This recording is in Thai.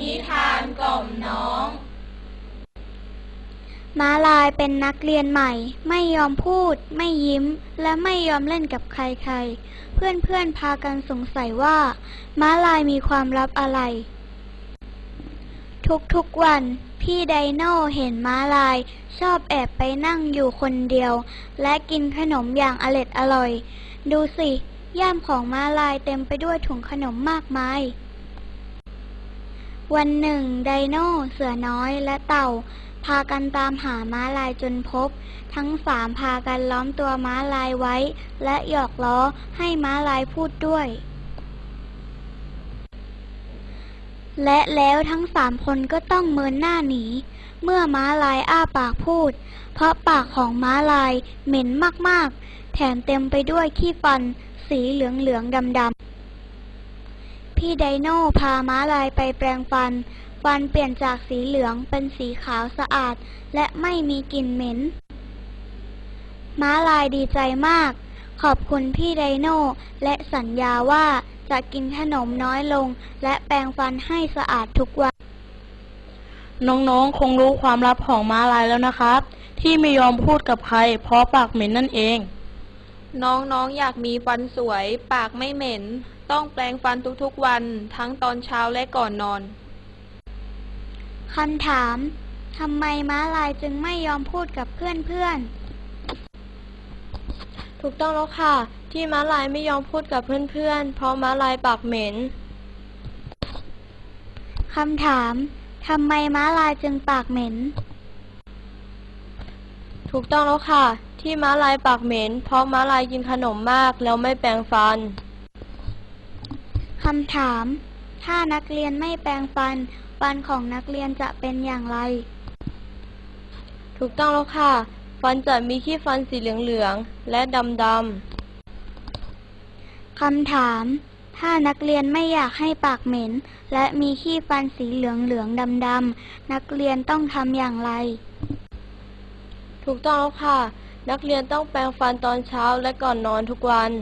นิทานกล่อมน้อง ม้าลายเป็นนักเรียนใหม่ ไม่ยอมพูด ไม่ยิ้ม และไม่ยอมเล่นกับใครๆ เพื่อนๆพากันสงสัยว่า ม้าลายมีความลับอะไร ทุกๆวันพี่ไดโน่เห็นม้าลาย ชอบแอบไปนั่งอยู่คนเดียว และกินขนมอย่างอร็ดอร่อย ดูสิ ย่ามของม้าลายเต็มไปด้วยถุงขนมมากมาย วันหนึ่ง ไดโน่เสือน้อยและเต่า พากันตามหาม้าลายจนพบ ทั้งสามพากันล้อมตัวม้าลายไว้ และหยอกล้อให้ม้าลายพูดด้วย และแล้วทั้งสามคนก็ต้องเมินหน้าหนี เมื่อม้าลายอ้าปากพูด เพราะปากของม้าลายเหม็นมากๆ แถมเต็มไปด้วยขี้ฟัน สีเหลืองๆดำๆ พี่ไดโน่พาม้าลายไปแปรงฟัน ฟันเปลี่ยนจากสีเหลืองเป็นสีขาวสะอาด และไม่มีกลิ่นเหม็น ม้าลายดีใจมาก ขอบคุณพี่ไดโน่และสัญญาว่าจะกินขนมน้อยลง และแปรงฟันให้สะอาดทุกวัน น้องๆ คงรู้ความลับของม้าลายแล้วนะครับ ที่ไม่ยอมพูดกับใคร เพราะปากเหม็นนั่นเอง น้องๆออยากมีฟันสวย ปากไม่เหม็น ต้องแปรงฟันทุกๆวันทั้งตอนเช้าและก่อนนอน คำถาม ทำไมม้าลายจึงไม่ยอมพูดกับเพื่อนๆ ถูกต้องแล้วค่ะ ที่ม้าลายไม่ยอมพูดกับเพื่อนๆ เพราะม้าลายปากเหม็น คำถาม ทำไมม้าลายจึงปากเหม็น ถูกต้องแล้วค่ะ ที่ม้าลายปากเหม็น เพราะม้าลายกินขนมมากแล้วไม่แปรงฟัน คำถาม ถ้านักเรียนไม่แปรงฟัน ฟันของนักเรียนจะเป็นอย่างไร ถูกต้องแล้วค่ะ ฟันจะมีขี้ฟันสีเหลืองๆและดำคำถาม ถ้านักเรียนไม่อยากให้ปากเหม็น และมีขี้ฟันสีเหลืองเหลืองดำดำๆนักเรียนต้องทำอย่างไรๆ ถูกต้องแล้วค่ะ นักเรียนต้องแปรงฟันตอนเช้าและก่อนนอนทุกวัน